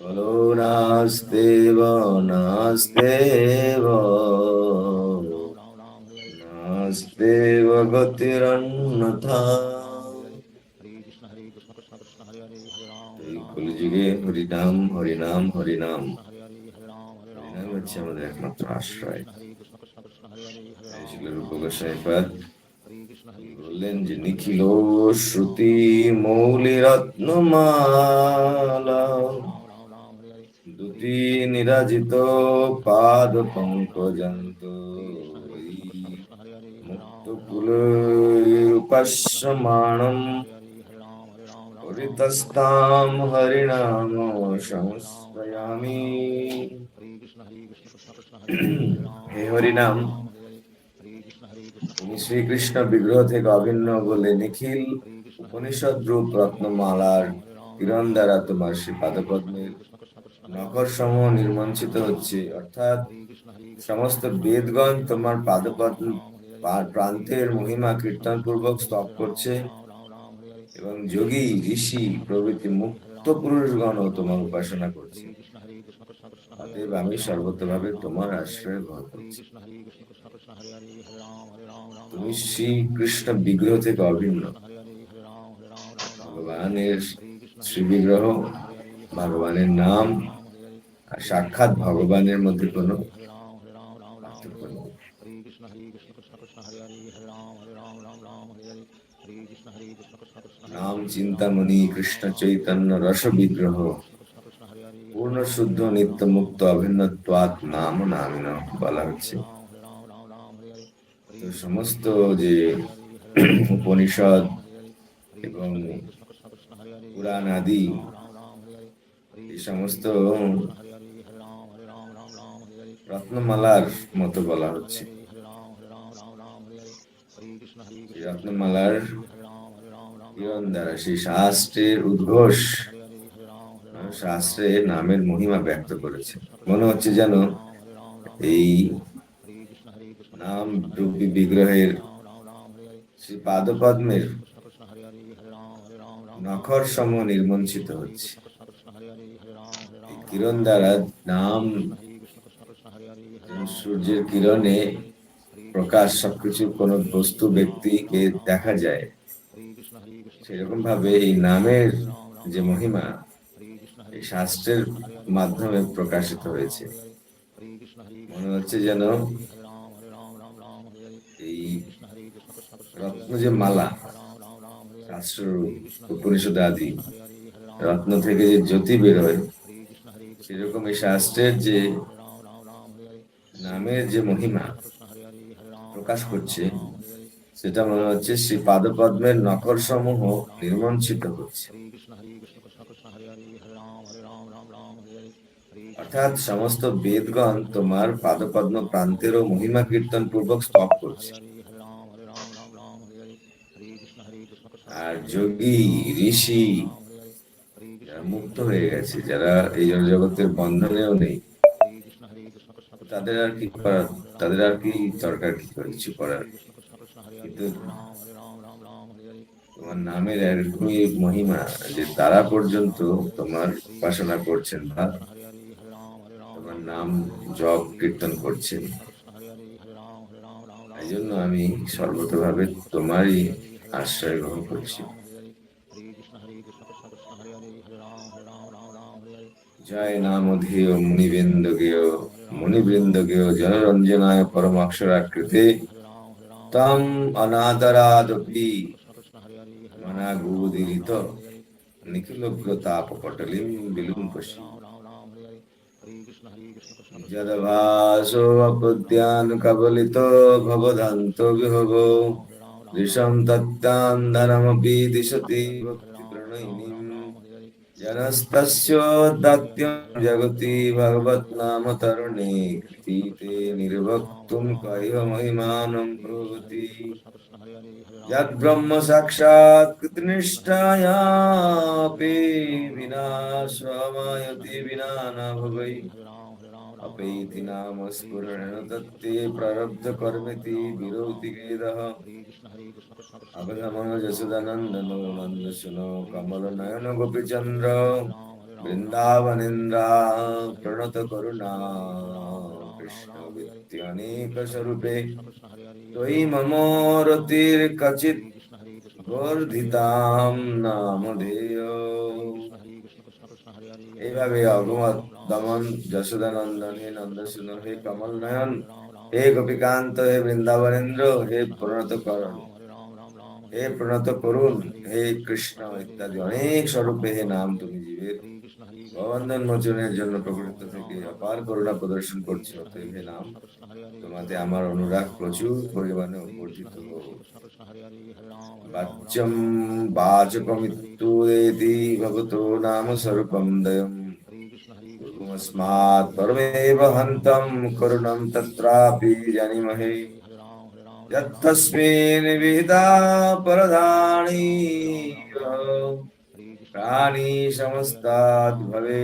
বলো নাস্তেব নাস্তেব নাস্তেব গতিরন্যথা এই কলিযুগে হরিনাম হরিনাম হরিনাম। হরিনাম হচ্ছে আমাদের একমাত্র আশ্রয়। ছিল রূপ গোস্বাইপাদ বললেন যে নিখিল শ্রুতি মৌলি রত্নমালা দুটি নিরাজিত পাদ পঙ্কজন্ত মুক্ত কুল উপাস্যমাণম হরিতস্তাম হরিনাম সংস্ময়ামি হে হরিনাম তুমি শ্রীকৃষ্ণ বিগ্রহ থেকে অভিন্ন বলে নিখিল উপনিষদ রূপ রত্নমালার কিরণ দ্বারা তোমার শ্রী পাদপদ্মের নখর সমূহ নির্মঞ্চিত হচ্ছে, অর্থাৎ সমস্ত বেদগণ তোমার পাদপদ্ম প্রান্তের মহিমা কীর্তন পূর্বক স্তব করছে এবং যোগী, ঋষি, প্রভৃতি মুক্ত পুরুষগণও তোমার উপাসনা করছে। অতএব আমি সর্বতভাবে তোমার আশ্রয় গ্রহণ করছি। তুমি শ্রীকৃষ্ণ বিগ্রহ থেকে অভিন্ন। ভগবানের শ্রী বিগ্রহ ভগবানের নাম আর সাক্ষাৎ ভগবানের মধ্যে কোনো নাম চিন্তামণি কৃষ্ণ চৈতন্য রস বিগ্রহ পূর্ণ শুদ্ধ নিত্য মুক্ত অভিন্নত্বাৎ নাম নামিন বলা হচ্ছে। তো সমস্ত যে উপনিষদ এবং পুরাণ আদি, এই সমস্ত রত্নমালার মতো বলা হচ্ছে। রত্নমালার কিরণ দ্বারা সেই শাস্ত্রের উদ্ঘোষ শাস্ত্রে নামের মহিমা ব্যক্ত করেছে। মনে হচ্ছে যেন এই নাম রূপী বিগ্রহের শ্রী পাদপদ্মের নখর সম নির্মঞ্চিত হচ্ছে। কিরণ দ্বারা নাম সূর্যের কিরণে প্রকাশ সবকিছু কোন বস্তু, ব্যক্তিকে দেখা যায়। সেরকম ভাবে এই নামের যে মহিমা, এই শাস্ত্রের মাধ্যমে প্রকাশিত হয়েছে। মনে হচ্ছে যেন এই রত্ন যে মালা উপনিষদ আদি, রত্ন থেকে যে জ্যোতি বেরোয় সেরকম এই শাস্ত্রের যে নামের যে মহিমা প্রকাশ করছে, সেটা মনে হচ্ছে শ্রী পাদপদ্মের নকর সমূহ নির্মঞ্চিত হচ্ছে। অর্থাৎ সমস্ত বেদগণ তোমার পাদপদ্ম প্রান্তেরও মহিমা কীর্তন পূর্বক স্তব করছে। আর যোগী, ঋষি, যারা মুক্ত হয়ে গেছে, যারা এই জগতের বন্ধনেও নেই, তাদের আর কি করার তাদের আর কি দরকার কি কিছু করার? কিন্তু তোমার নামের এরকমই মহিমা যে তারা পর্যন্ত তোমার উপাসনা করছেন বা তোমার নাম জপ, কীর্তন করছেন এই জন্য আমি সর্বতভাবে তোমারই আশ্রয় গ্রহণ করছি জয় নাম ধেয় মুনিবৃন্দ গেয় মুনিবৃন্দ গেয় জনরঞ্জনায় পরমাক্ষরাকৃতে তম অনাদরাদপি মনাগুদিরিত নিখিলগ্রতাপপটলিম বিলুম্পসি। যদভাসো অপদ্যান কবলিত ভবদান্ত विषं दत्तां धनमपि दिशति भक्तिप्रणयिनीं जनस्तस्योदात्यं जगति भगवत्नाम तरुणे कृतीते निर्वक्तुं कैव महिमानं ब्रुवति यद्ब्रह्म साक्षात् कृतनिष्ठायापि विना स्वामायति विना न भवै अपैतिना मस्फुरण दत्ते प्रारब्ध कर्मिति विरोधि गेदः अवधमन जसुदानन्दनो नन्दसुनो कमलनयन गोपीचन्द्र वृन्दावनिन्द्रा प्रणत करुणा कृष्णवित्यनेकस्वरूपे त्वयि ममोरतिर्कचित् वर्धितां नामधेय এইভাবে অগমত দমন যশোদানন্দন হে নন্দসূদন হে কমল নয়ন হে গোপীকান্ত, হে বৃন্দাবনেন্দ্র, হে প্রণত করণ হে প্রণত করুন হে কৃষ্ণ, ইত্যাদি। অনেক স্বরূপে হে নাম তুমি জীবের। অন্যান মোচনের জন্য প্রকৃত থেকে অপার করুণা প্রদর্শন করছিল তাই হে নাম তোমাতে আমার অনুরাগ প্রচুর পরিমাণে বর্ধিত বাচ্যম বাচকমিত্যু এতি ভগত নাম স্বরূপম দয়ম। কুমস্মাৎ পরমেব হন্তম করুণম তত্রাপি জানিমহে। यत्तस्मिन् विदा परधाणी प्राणी समस्ताद् भवे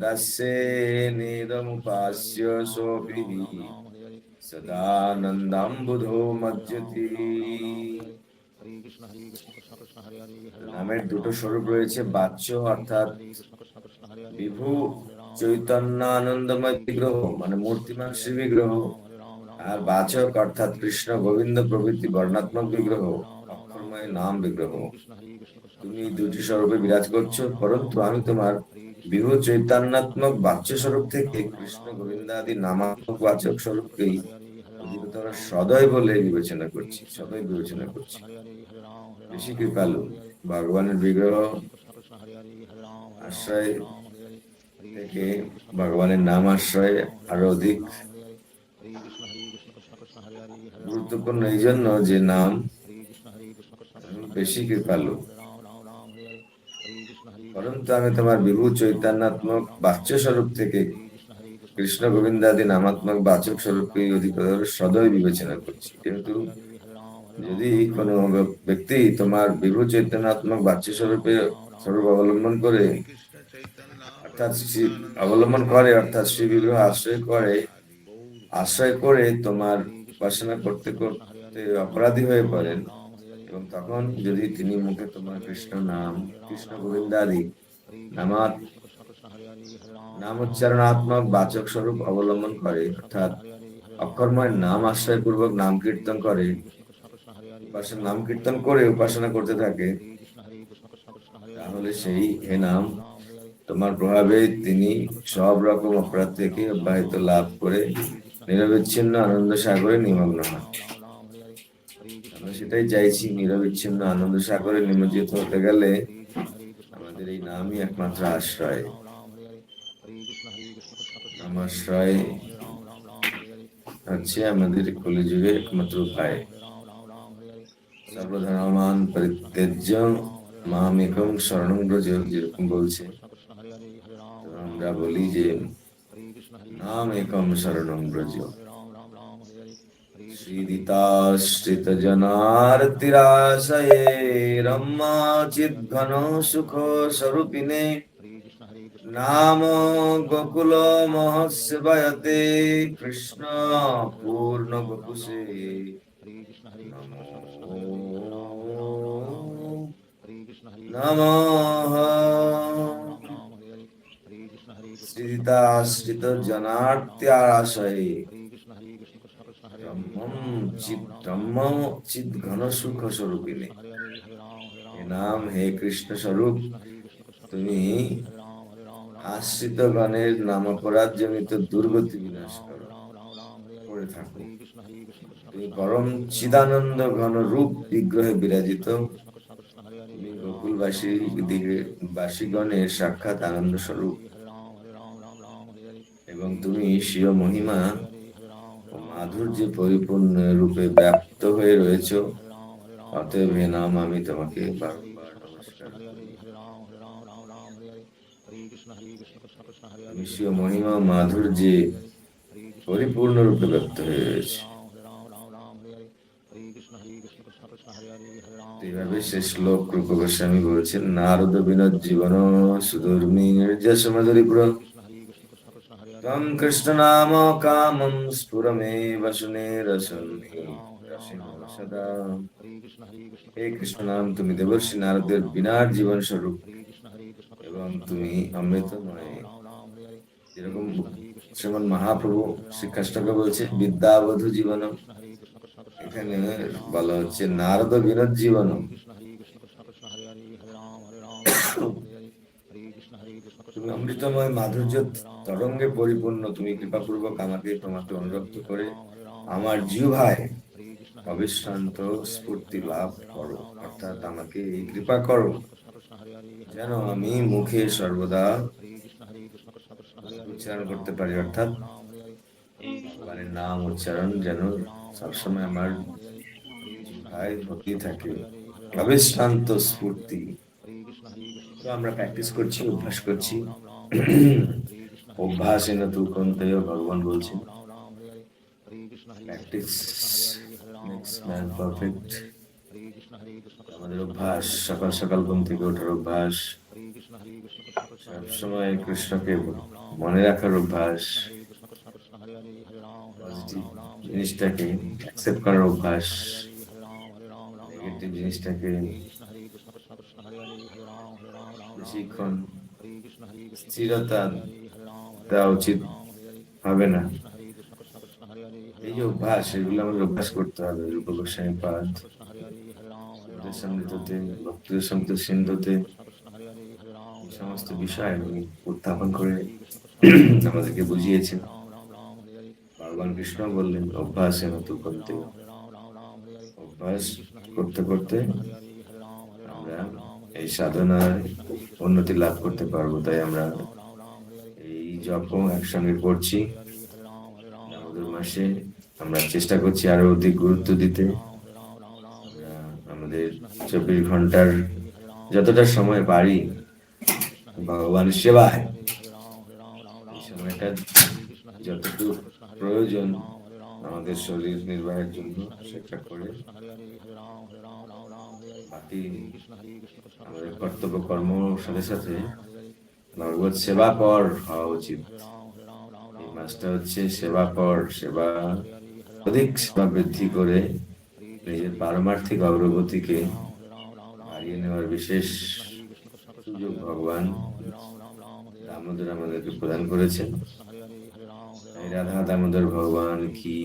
दस्येनेदमुपास्य सोऽपि সদানন্দাম্বুধো মজ্জতি নামের দুটো স্বরূপ রয়েছে বাচ্য অর্থাৎ বিভু চৈতন্য আনন্দময় বিগ্রহ মানে মূর্তিমান শ্রী বিগ্রহ আর বাচক অর্থাৎ কৃষ্ণ গোবিন্দ প্রভৃতি বর্ণাত্মক বিগ্রহ অক্ষরময় নাম বিগ্রহ। তুমি দুটি স্বরূপে বিরাজ করছ, পরন্তু আমি তোমার বিভু চৈতন্যাত্মক বাচ্য স্বরূপ থেকে কৃষ্ণ গোবিন্দ আদি নামাত্মক বাচক স্বরূপকেই অধিকতর সদয় বলে বিবেচনা করছি, সদয় বিবেচনা করছি। বেশি কৃপালু ভগবানের বিগ্রহ আশ্রয় থেকে ভগবানের নাম আশ্রয় আরও অধিক। গুরুত্বপূর্ণ এই জন্য যে নাম বেশি কৃপালু পরন্তু আমি তোমার বিভু চৈতন্যাত্মক বাচ্য স্বরূপ থেকে কৃষ্ণ গোবিন্দাদি নামাত্মক বাচক স্বরূপকে অধিকতর সদয় বিবেচনা করছি। কিন্তু যদি কোনো ব্যক্তি তোমার বিভু চৈতন্যাত্মক বাচ্য স্বরূপে স্বরূপ অবলম্বন করে, অর্থাৎ অবলম্বন করে, অর্থাৎ শ্রী বিগ্রহ আশ্রয় করে আশ্রয় করে তোমার উপাসনা করতে করতে অপরাধী হয়ে পড়েন এবং তখন যদি তিনি মুখে তোমার কৃষ্ণ নাম, কৃষ্ণ গোবিন্দাদি নামাত নাম উচ্চারণাত্মক বাচক স্বরূপ অবলম্বন করে, অর্থাৎ অক্ষরময় নাম আশ্রয় পূর্বক নাম কীর্তন করে, উপাসনা নাম কীর্তন করে উপাসনা করতে থাকে, তাহলে সেই হে নাম, তোমার প্রভাবে তিনি সব রকম অপরাধ থেকে অব্যাহত লাভ করে নিরবিচ্ছিন্ন আনন্দ সাগরে নিমগ্ন হন। আমরা সেটাই চাইছি নিরবিচ্ছিন্ন আনন্দ সাগরে নিমজ্জিত হতে গেলে আমাদের এই নামই একমাত্র আশ্রয়। নামাশ্রয় হচ্ছে আমাদের কলিযুগে একমাত্র উপায়। সর্বধর্মান পরিত্যাজ্য মামেকম শরণং ব্রজ যেরকম বলছে আমরা বলি যে নাম একম শরণং ব্রজ শ্রীদিতাশ্রিত জনার্তিরাশয়ে রম্মাচিৎ ঘন সুখ স্বরূপিনে নাম গোকুল মহস্যবয়তে কৃষ্ণ পূর্ণ জনার্ত্যাশয়ে ব্রহ্ম ঘন সুখ স্বরূপিণী নাম হে কৃষ্ণ স্বরূপ তুমি আশ্রিত গণের নাম অপরাধ জনিত দুর্গতি বিনাশ করো করে থাকো। তুমি পরম চিদানন্দ ঘন রূপ বিগ্রহে বিরাজিত। তুমি গোকুলবাসী বাসীগণের সাক্ষাৎ আনন্দ স্বরূপ এবং তুমি স্বীয় মহিমা মাধুর্যে পরিপূর্ণ রূপে ব্যক্ত হয়ে রয়েছ, অতএব হে নাম, আমি তোমাকে বারংবার নমস্কার স্বীয় মহিমা মাধুর্যে পরিপূর্ণ রূপে ব্যক্ত হয়ে রয়েছে। এইভাবে সে শ্লোক রূপ গোস্বামী বলছেন, নারদ বিনোদ জীবন সুদূর্মী নির্যাস মধুরীপুর নাম কামম স্ফুরমে বসনে রসন্নি সদা হে কৃষ্ণ নাম তুমি দেবর্ষী নারদের বিনার জীবন স্বরূপ এবং তুমি অমৃতময় শ্রীমন মহাপ্রভু শ্রীকৃষ্ণকে বলছে বিদ্যাবধূ জীবনম এখানে বলা হচ্ছে নারদ বিনোদ জীবনম অমৃতময় মাধুর্য তরঙ্গে পরিপূর্ণ। তুমি কৃপাপূর্বক আমাকে তোমাকে অনুরক্ত করে আমার জিহ্বায় অবিশ্রান্ত স্ফূর্তি লাভ করো। অর্থাৎ আমাকে এই কৃপা করো যেন আমি মুখে সর্বদা উচ্চারণ করতে পারি। অর্থাৎ মানে নাম উচ্চারণ যেন সবসময় আমার জিহ্বায় হতেই থাকে। অবিশ্রান্ত স্ফূর্তি আমরা প্র্যাকটিস করছি, অভ্যাস করছি। অভ্যাস এনে তু কন্তেয় ভগবান বলছেন। প্র্যাকটিস মেক্স ম্যান পারফেক্ট আমাদের অভ্যাস, সকাল সকাল ঘুম থেকে ওঠার অভ্যাস। সবসময় কৃষ্ণকে মনে রাখার অভ্যাস। জিনিসটাকে অ্যাকসেপ্ট করার অভ্যাস। নেগেটিভ জিনিসটাকে বেশিক্ষণ স্থিরতা দেওয়া উচিত হবে না। এই যে অভ্যাস, এগুলো আমাদের অভ্যাস করতে হবে। রূপ গোস্বামী পাঠ সমৃদ্ধতে ভক্তির সমৃদ্ধ সিন্ধুতে সমস্ত বিষয় উত্থাপন করে আমাদেরকে বুঝিয়েছেন। ভগবান কৃষ্ণ বললেন অভ্যাস এনত করতে অভ্যাস করতে করতে এই সাধনার উন্নতি লাভ করতে পারব, তাই আমরা এই জপ একসঙ্গে করছি। মাসে আমরা চেষ্টা করছি আরও অধিক গুরুত্ব দিতে। আমাদের চব্বিশ ঘণ্টার যতটা সময় পারি ভগবানের সেবায় সময়টা যতটুকু প্রয়োজন আমাদের শরীর নির্বাহের জন্য সেটা করে। বাকি আমাদের কর্তব্য কর্ম সাথে সাথে ভগবত সেবা পর হওয়া উচিত। মাসটা হচ্ছে সেবা পর সেবা, অধিক সেবা বৃদ্ধি করে নিজের পারমার্থিক অগ্রগতিকে হারিয়ে নেওয়ার বিশেষ সুযোগ ভগবান দামোদর আমাদেরকে প্রদান করেছেন। রাধা দামোদর ভগবান কি